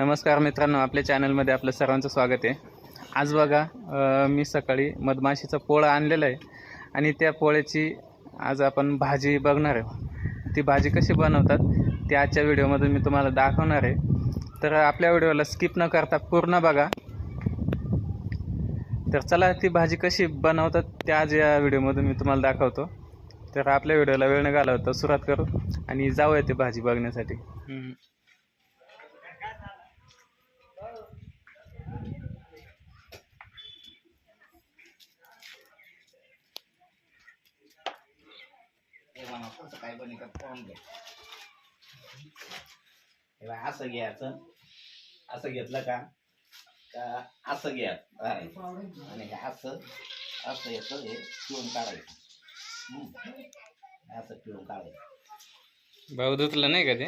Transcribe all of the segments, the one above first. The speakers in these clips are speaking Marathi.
नमस्कार मित्रांनो आपल्या चॅनलमध्ये आपलं सर्वांचं स्वागत आहे. आज बघा मी सकाळी मधमाशीचा पोळा आणलेला आहे आणि त्या पोळ्याची आज आपण भाजी बघणार आहे ती भाजी कशी बनवतात ती आजच्या व्हिडिओमध्ये मी तुम्हाला दाखवणार आहे. तर आपल्या व्हिडिओला स्किप न करता पूर्ण बघा. तर चला ती भाजी कशी बनवतात त्या आज या व्हिडिओमधून मी तुम्हाला दाखवतो. तर आपल्या व्हिडिओला वेळ न घालवता सुरुवात करू आणि जाऊया ती भाजी बघण्यासाठी. म्हणा कसं काय पण एका पाहून घ्या हे बघा, असं घ्यायचं. असं घेतलं का? का असं घ्या. हा. आणि हे असं असं येतं हे पिळून काढायचं. हम्म. असं पिळून काढायचं. भाऊ धुतलं नाही का ते?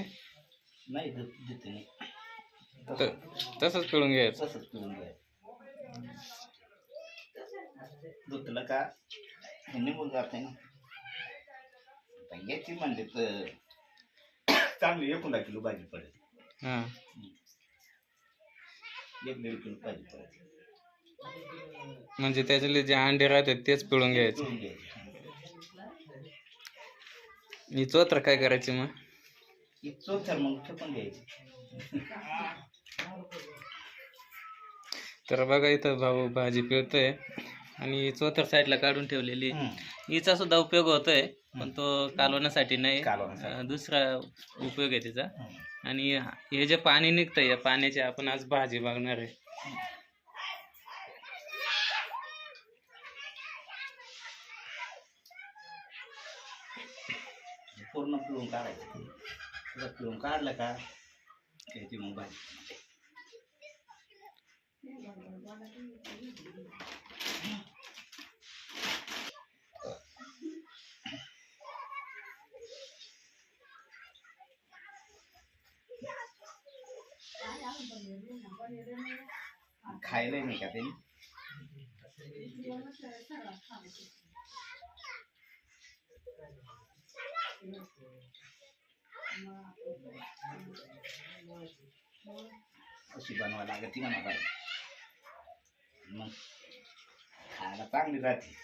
नाही देत देते नाही. त- तसंच पिळून घ्यायचं. तसंच पिळून घ्यायचं. धुतलं का? हे निघून जाते ना. आता याची म्हणजे तर चांगली एकूण किलो भाजी पडेल. हां. एक दीड किलो भाजी पडेल. म्हणजे त्याच्यातले जे अंडे राहतात तेच पिळून घ्यायचे. पिळून घ्यायची. ही चोत्र काय करायची मग? ही चोथर मग ठेपून घ्यायची. तर बघा इथं भाऊ भाजी पिळतोय. आणि चोथर साईडला काढून ठेवलेली. हम्म. हिचा सुद्धा उपयोग होतोय. पण तो कालवण्यासाठी नाही. कालवण्यासाठी. अं, दुसरा उपयोग आहे हम्म. आणि हे जे पाणी निघतंय या पाण्याची आपण आज भाजी बघणार आहे. पूर्ण पिळून काढायचं. पिळून काढलं का? त्याची मग भाजी. खायला नाही का ते अशी बनवायला लागत म्हणा भाजी मग खायला चांगली राहते.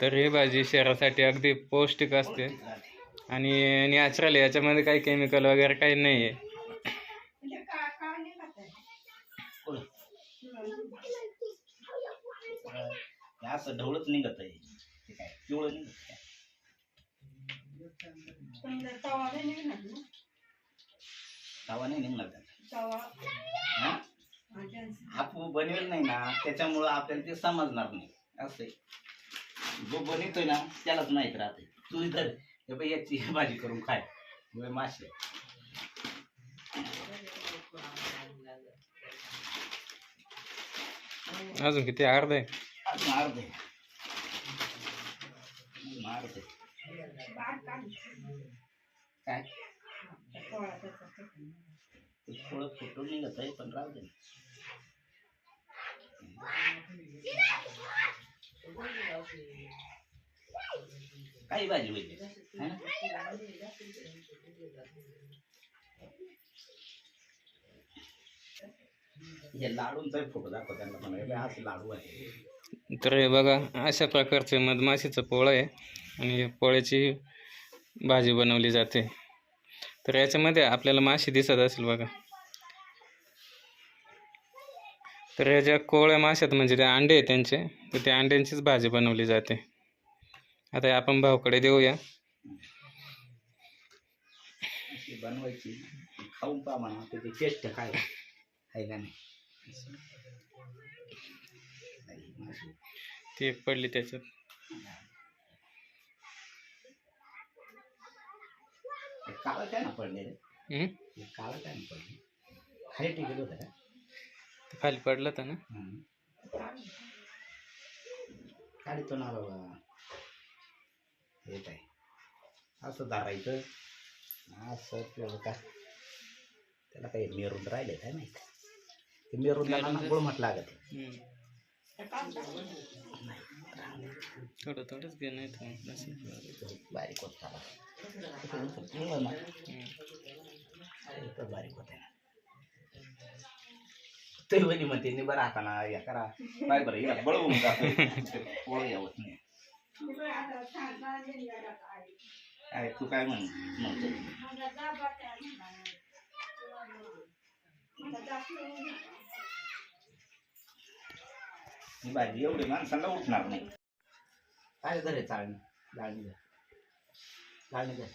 तर ही भाजी शरीरासाठी अगदी पौष्टिक असते. आणि नॅचरल आहे याच्यामध्ये काही केमिकल वगैरे काही नाही आहे असं ढवळच निघत आहे. पिवळं निघत तवा नाही निघणार त्याचा आपू बनवेल नाही ना त्याच्यामुळं आपल्याला ते समजणार नाही. असं आहे. जो बनवतोय ना त्यालाच माहीत राहते. तू इतर हे बाई याची भाजी करून खाय. मासे. अजून किती? अर्ध? आहे अर्धे. अर्धे. काय? थोडं फुटून निघत आहे पण राहू दे. काही भाजी होईल? लाडूंचा फोटो दाखव त्यांना असं लाडू आहे तर हे बघा अशा प्रकारचे मधमाशीचं पोळं आहे. आणि या पोळ्याची भाजी बनवली जाते. तर याच्यामध्ये आपल्याला माशी दिसत असेल बघा. तर या ज्या कोवळ्या माशात म्हणजे ते अंडे आहे त्यांचे तर त्या अंड्यांचीच भाजी बनवली जाते. आता आपण भाऊकडे देऊया अशी बनवायची खाऊन पहा म्हणा त्याची टेस्ट काय आहे? का नाही. ती पडली त्याच्यात. काळं काय ना पडले रे? हे काळं काय ना पडले? खाली टिकत होतं का? खाली पडलं तर ना. काढतो ना बाबा. हे काय? असं धारायचं. असं पिवळं का त्याला काही मेरून राहिले काय नाही ते मेरून गुळ म्हट लागत थोडं थोडंच घे नाही. बारीक होत चाला बारीक होत ना. तरी वहिनी म्हणते नि बरं आता ना या करा. काय बरं या बळवून जातो पोळ यावत नाही. काय तू काय म्हण म्हणतो ही भाजी एवढी माणसाला उठणार नाही काय धरे चाळणी चाळणी धर चाळणी धर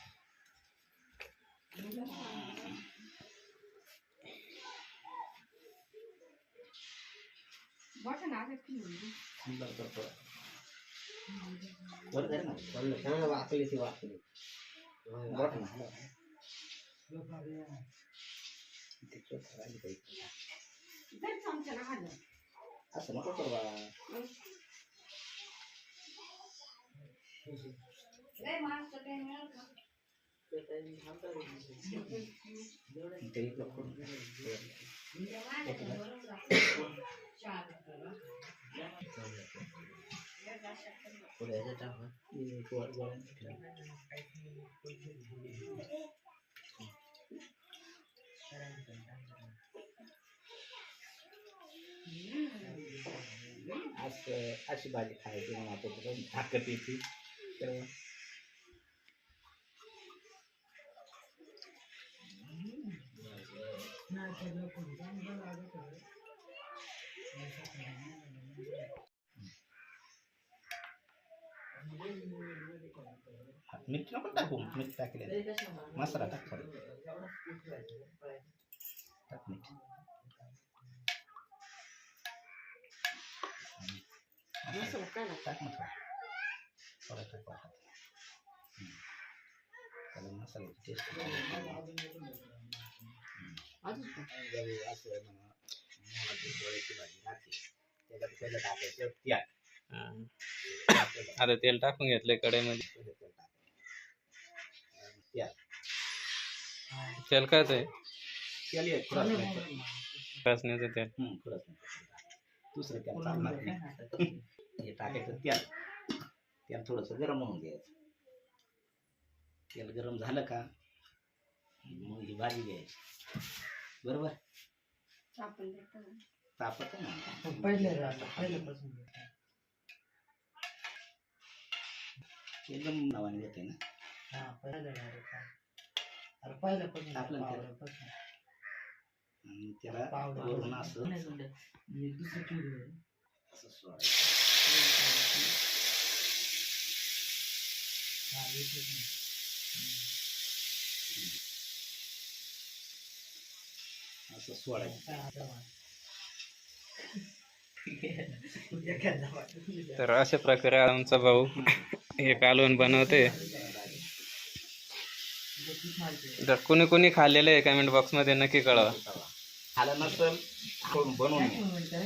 बरं बरं बरं बरं धर ना वाकली ती वाकली बरं ना. ते चोथा राहिली पाहिजे. असं नको करू बाळा ते इकडं करून पुढे याचं टाक ना. हे गोळ- गोळ्यांचं ठेव. असं अशी भाजी खायची म्हणून आता तुला ताकद येते तर मीठ नको टाकू मीठ टाकले मसाला टाक थोडं. टाक मीठ टाक ना थोडं. थोडं टाक मसाला टेस्ट अजून भाजी राहते. त्याच्यात पहिलं टाकायचं हा. आता तेल टाकून घेतलंय कढईमध्ये. तेल टाकायचं. तेल. तेल. कायच आहे तेल. दुसरं तेल चालणार नाही. हे टाकायचं तेल. तेल थोडंसं गरम होऊन द्यायचं तेल गरम झालं का मग ही भाजी घ्यायची. बरोबर? तापत ना? एकदम नावाने घेते ना. आणि त्याला वरून असं असं सोडायचं. असं सोडायचं. तर अशा प्रकारे आमचा भाऊ हे कालवण बनवते. जर कोणी कोणी खाल्लेलं आहे कमेंट बॉक्समध्ये नक्की कळवा. आलं नसेल करून बनवून घ्या.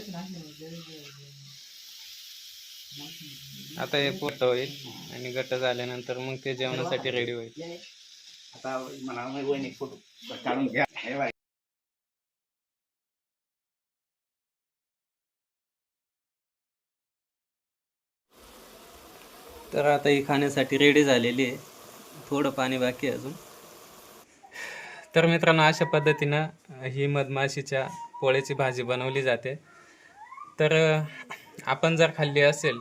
आता हे पोट होईल आणि गट्ट झाल्यानंतर मग ते जेवणासाठी रेडी होईल. आता मला फोटो काढून घ्या. तर आता ही खाण्यासाठी रेडी झालेली आहे. थोडं पाणी बाकी आहे अजून. तर मित्रांनो अशा पद्धतीनं ही मधमाशीच्या पोळ्याची भाजी बनवली जाते. तर आपण जर खाल्ली असेल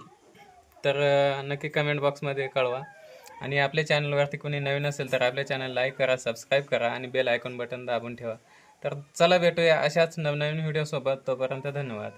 तर नक्की कमेंट बॉक्समध्ये कळवा. आणि आपल्या चॅनलवरती कोणी नवीन असेल तर आपल्या चॅनल लाईक करा सबस्क्राईब करा आणि बेल आयकॉन बटन दाबून ठेवा. तर चला भेटूया अशाच नवनवीन व्हिडिओसोबत तोपर्यंत धन्यवाद.